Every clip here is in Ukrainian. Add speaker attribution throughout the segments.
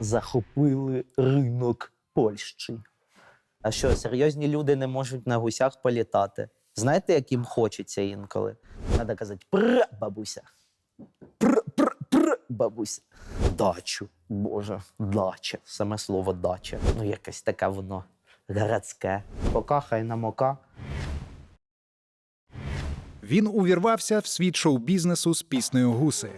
Speaker 1: захопили ринок Польщі. А що, серйозні люди не можуть на гусях політати? Знаєте, як їм хочеться інколи? Треба казати пр, бабуся. Пр, пр, пр, бабуся. Дачу. Боже, дача. Саме слово дача. Ну, якесь таке воно городське. Пока хай намока.
Speaker 2: Він увірвався в світ шоу-бізнесу з піснею Гуси.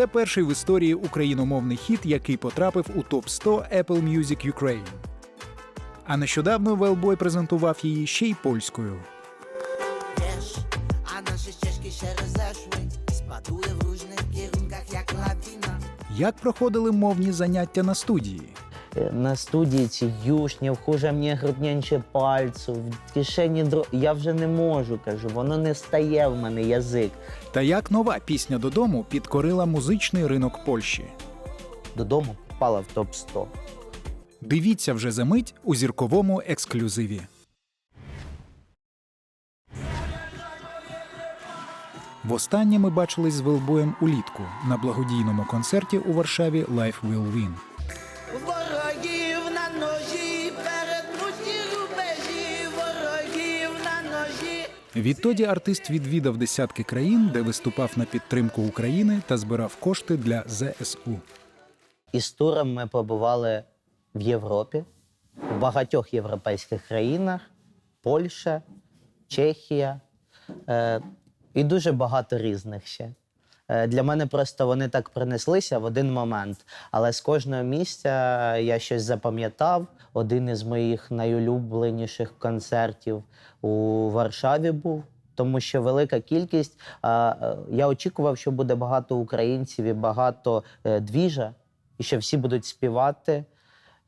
Speaker 2: Це перший в історії україномовний хіт, який потрапив у топ 100 Apple Music Ukraine. А нещодавно Велбой презентував її ще й польською.
Speaker 3: А наші ścieżki się rozeszły Spadły w różnych kierunkach jak
Speaker 2: Як проходили мовні заняття на студії?
Speaker 1: Е, На студії ці юшнів, хуже мені груднянче пальцю, в кишені дро. Я вже не можу, кажу, воно не стає в мене язик.
Speaker 2: Та як нова пісня додому підкорила музичний ринок Польщі.
Speaker 1: Додому попала в топ 100
Speaker 2: Дивіться вже за мить у зірковому ексклюзиві. Востаннє ми бачились з Велбоєм улітку на благодійному концерті у Варшаві Life Will Win. Відтоді артист відвідав десятки країн, де виступав на підтримку України та збирав кошти для ЗСУ.
Speaker 1: Із туром ми побували в Європі, в багатьох європейських країнах: Польща, Чехія е, і дуже багато різних ще. Е, Для мене просто вони так принеслися в один момент. Але з кожного місця я щось запам'ятав. Один із моїх найулюбленіших концертів у Варшаві був. Тому що велика кількість. Е, я очікував, що буде багато українців і багато е, двіжа, і що всі будуть співати.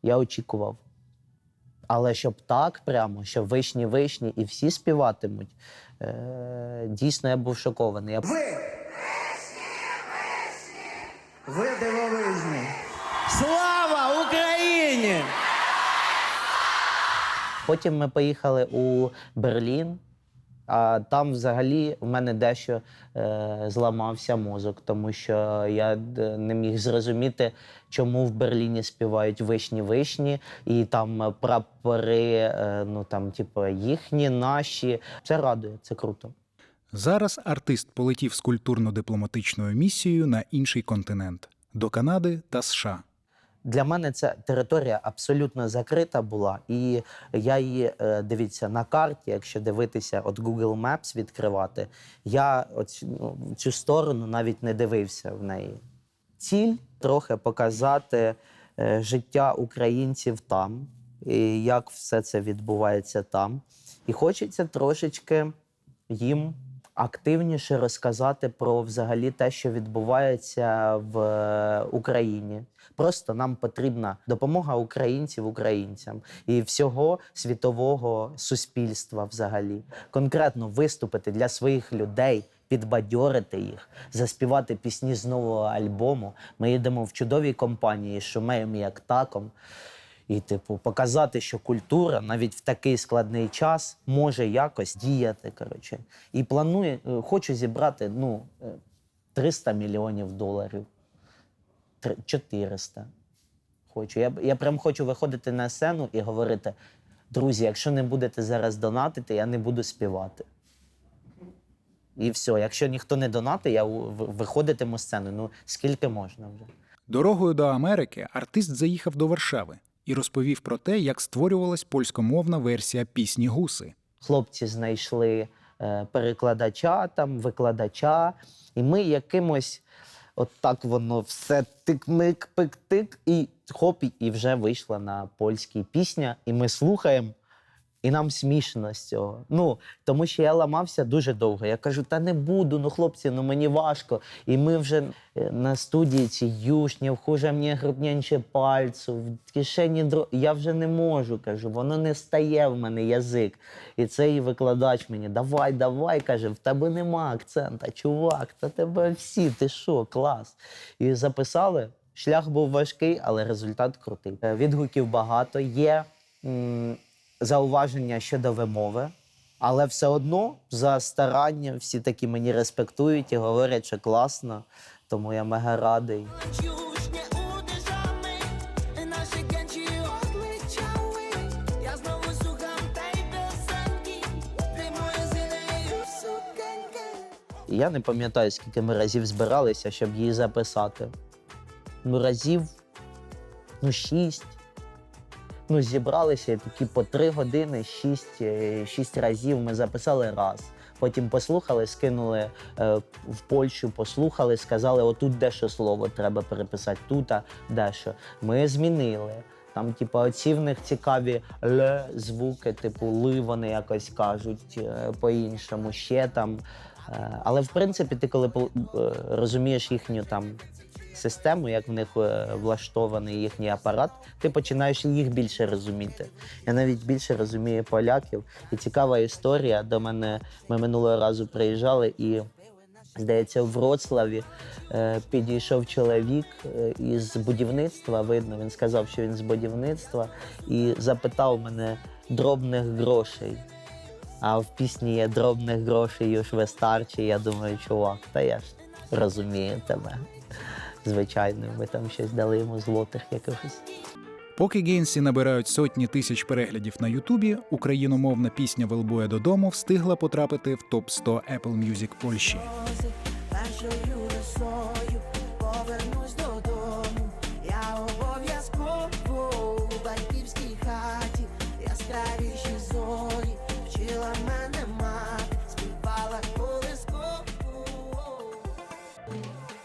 Speaker 1: Я очікував. Але щоб так прямо, що вишні вишні і всі співатимуть, е, дійсно я був шокований. Я
Speaker 4: Ви дивовижні. Слава Україні!
Speaker 1: Потім ми поїхали у Берлін, а там взагалі в мене дещо е, зламався мозок, тому що я не міг зрозуміти, чому в Берліні співають вишні вишні, і там е, прапори, е, ну там, типу, їхні, наші. Це радує, це круто.
Speaker 2: Зараз артист полетів з культурно-дипломатичною місією на інший континент до Канади та США.
Speaker 1: Для мене ця територія абсолютно закрита була, і я її е, дивіться на карті. Якщо дивитися, от Google Maps відкривати, я оць, ну, цю сторону навіть не дивився в неї. Ціль трохи показати е, життя українців там, і як все це відбувається там. І хочеться трошечки їм активніше розказати про взагалі те, що відбувається в е, Україні. Просто нам потрібна допомога українців українцям і всього світового суспільства взагалі. Конкретно виступити для своїх людей, підбадьорити їх, заспівати пісні з нового альбому. Ми їдемо в чудовій компанії шумеєм як таком. І, типу, показати, що культура навіть в такий складний час може якось діяти. Коротше. І планую, е, хочу зібрати ну, е, 300 мільйонів доларів. Три- 400. Хочу. Я, я прям хочу виходити на сцену і говорити: друзі, якщо не будете зараз донатити, я не буду співати. І все. Якщо ніхто не донатить, я виходитиму з сцени. Ну, скільки можна вже.
Speaker 2: Дорогою до Америки артист заїхав до Варшави і розповів про те, як створювалась польськомовна версія пісні Гуси.
Speaker 1: хлопці знайшли е, перекладача, там, викладача, і ми якимось. От так воно все тик-мик, пик-тик, і хоп, і вже вийшла на польській пісня, і ми слухаємо, і нам смішно з цього. Ну, тому що я ламався дуже довго. Я кажу, та не буду, ну хлопці, ну мені важко. І ми вже е, на студії ці юшнів, хуже мені груднянче пальцю, в кишені дро. Я вже не можу, кажу, воно не стає в мене язик. І цей викладач мені, давай, давай, каже, в тебе нема акцента, чувак, та тебе всі, ти що, клас. І записали. Шлях був важкий, але результат крутий. Е, Відгуків багато. Є зауваження щодо вимови. Але все одно за старання всі такі мені респектують і говорять, що класно. Тому я мега радий. Я не пам'ятаю, скільки ми разів збиралися, щоб її записати. Ну, разів ну, шість. Ну, зібралися такі по три години, шість, е, шість разів ми записали раз. Потім послухали, скинули е, в Польщу, послухали, сказали, отут дещо слово треба переписати, тут а дещо. Ми змінили. Там, типу, оці в них цікаві л звуки, типу ли вони якось кажуть е, по-іншому, ще там. Е, Але в принципі, ти коли е, розумієш їхню там систему, як в них е, влаштований їхній апарат, ти починаєш їх більше розуміти. Я навіть більше розумію поляків. І цікава історія. До мене ми минулого разу приїжджали і. Здається, в Вроцлаві е, підійшов чоловік е, із будівництва. Видно, він сказав, що він з будівництва, і запитав мене дробних грошей. А в пісні є дробних грошей, już вистачить. Я думаю, чувак, та я ж розумію тебе. Звичайно, ми там щось дали йому злотих якихось.
Speaker 2: Поки Гейнсі набирають сотні тисяч переглядів на Ютубі, україномовна пісня Велбоя додому встигла потрапити в топ 100 Apple Music Польщі.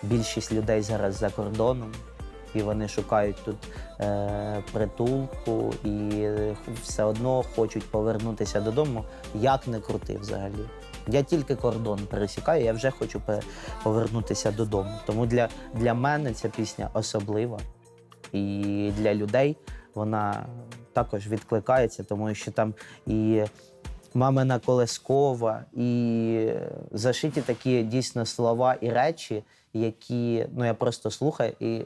Speaker 1: Більшість людей зараз за кордоном, і вони шукають тут е, притулку і все одно хочуть повернутися додому. Як не крути взагалі. Я тільки кордон пересікаю, я вже хочу повернутися додому. Тому для, для мене ця пісня особлива. І для людей вона також відкликається, тому що там і мамина колескова, і зашиті такі дійсно слова і речі, які ну, я просто слухаю, і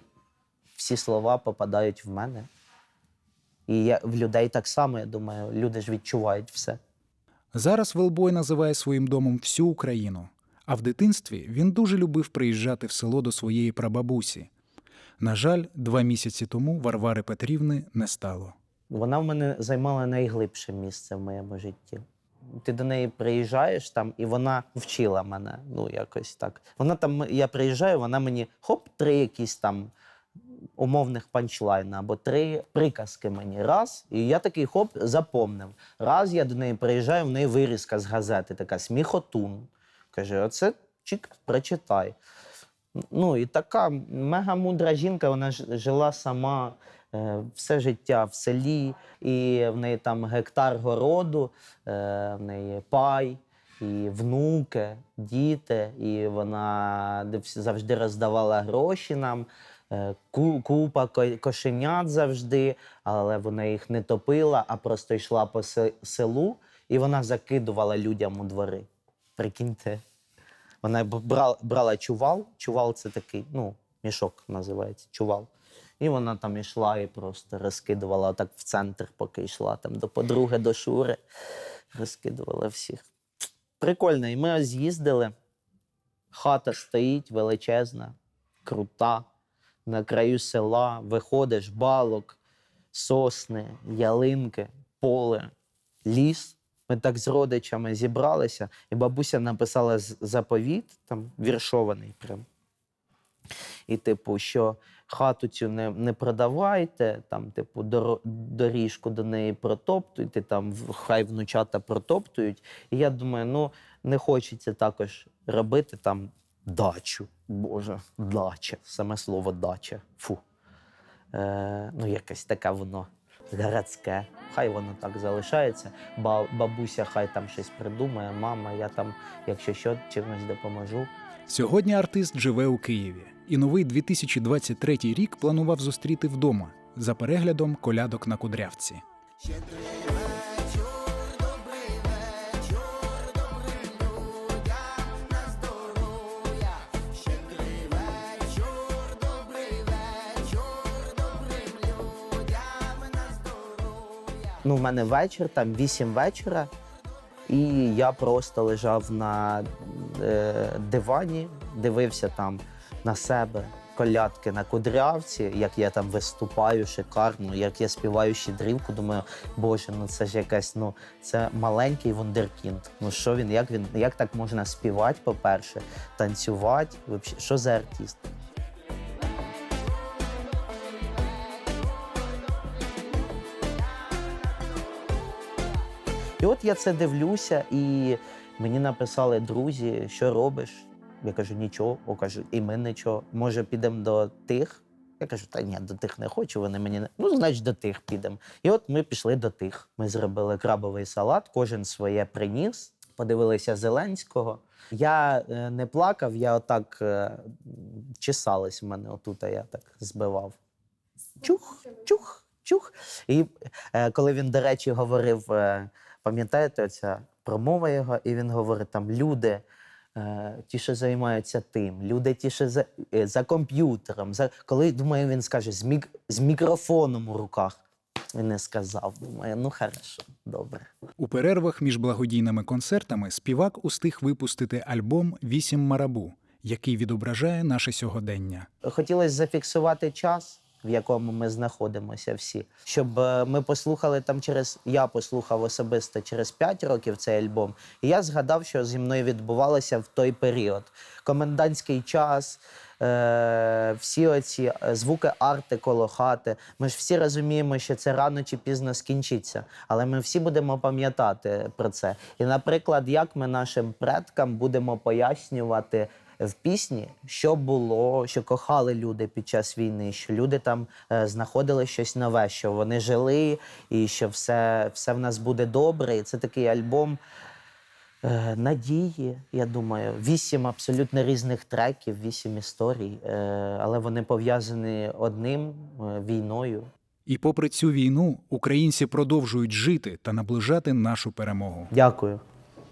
Speaker 1: всі слова попадають в мене. І я, в людей так само, я думаю, люди ж відчувають все.
Speaker 2: Зараз Велбой називає своїм домом всю Україну. А в дитинстві він дуже любив приїжджати в село до своєї прабабусі. На жаль, два місяці тому Варвари Петрівни не стало.
Speaker 1: Вона в мене займала найглибше місце в моєму житті. Ти до неї приїжджаєш там, і вона вчила мене. Ну, якось так. Вона там, я приїжджаю, вона мені хоп, три якісь там умовних панчлайна або три приказки мені. Раз, і я такий хоп, запомнив. Раз я до неї приїжджаю, в неї вирізка з газети, така сміхотун. Каже: оце чик, прочитай. Ну і така мега мудра жінка, вона жила сама все життя в селі, і в неї там гектар городу, е, в неї пай, і внуки, діти, і вона завжди роздавала гроші нам. е, Купа кошенят завжди, але вона їх не топила, а просто йшла по селу, і вона закидувала людям у двори. Прикиньте. Вона брала, брала чувал. Чувал це такий, ну, мішок називається, чувал. І вона там йшла і просто розкидувала так в центр, поки йшла там до подруги, до Шури. Розкидувала всіх. Прикольно. І ми з'їздили. Хата стоїть величезна, крута, на краю села, виходиш, балок, сосни, ялинки, поле, ліс. Ми так з родичами зібралися, і бабуся написала заповіт, там віршований прям. І, типу, що хату цю не, не продавайте, там, типу, доріжку до неї протоптуйте, там хай внучата протоптують. І я думаю, ну не хочеться також робити там дачу. Боже, дача. Саме слово дача. Фу. Е, ну, якесь таке воно городське. Хай воно так залишається. Ба- бабуся хай там щось придумає, мама, я там, якщо що, чимось допоможу.
Speaker 2: Сьогодні артист живе у Києві, і новий 2023 рік планував зустріти вдома за переглядом колядок на кудрявці.
Speaker 1: Ну, в мене вечір, там 8 вечора. І я просто лежав на е, дивані, дивився там на себе. Колядки на кудрявці, як я там виступаю шикарно, як я співаю щедрівку. Думаю, боже, ну це ж якась, ну це маленький вундеркінд. Ну що він, як він, як так можна співати, по-перше, танцювати? Що за артист? І от я це дивлюся, і мені написали друзі, що робиш? Я кажу, нічого. Кажу, і ми нічого. Може, підемо до тих? Я кажу, та ні, до тих не хочу. Вони мені не. Ну, значить, до тих підемо. І от ми пішли до тих. Ми зробили крабовий салат, кожен своє приніс, подивилися Зеленського. Я е, не плакав, я отак е, чесалась в мене отут, а я так збивав. Чух, чух, чух. І е, коли він, до речі, говорив, пам'ятаєте, оця промова його, і він говорить там люди. е, Ті, що займаються тим, люди, ті, що за, е, за комп'ютером. За, коли думаю, він скаже з, мік, з мікрофоном у руках. Він не сказав. Думаю, ну хорошо, добре.
Speaker 2: У перервах між благодійними концертами співак устиг випустити альбом Вісім марабу, який відображає наше сьогодення.
Speaker 1: Хотілося зафіксувати час, в якому ми знаходимося всі, щоб е, ми послухали там через. Я послухав особисто через 5 років цей альбом, і я згадав, що зі мною відбувалося в той період. Комендантський час. Е, всі оці е, звуки арти коло хати. Ми ж всі розуміємо, що це рано чи пізно скінчиться, але ми всі будемо пам'ятати про це. І, наприклад, як ми нашим предкам будемо пояснювати в пісні, що було, що кохали люди під час війни, що люди там е, знаходили щось нове, що вони жили, і що все, все в нас буде добре. І це такий альбом. е, Надії, я думаю, вісім абсолютно різних треків, вісім історій, е, але вони пов'язані одним війною.
Speaker 2: І попри цю війну українці продовжують жити та наближати нашу перемогу.
Speaker 1: Дякую.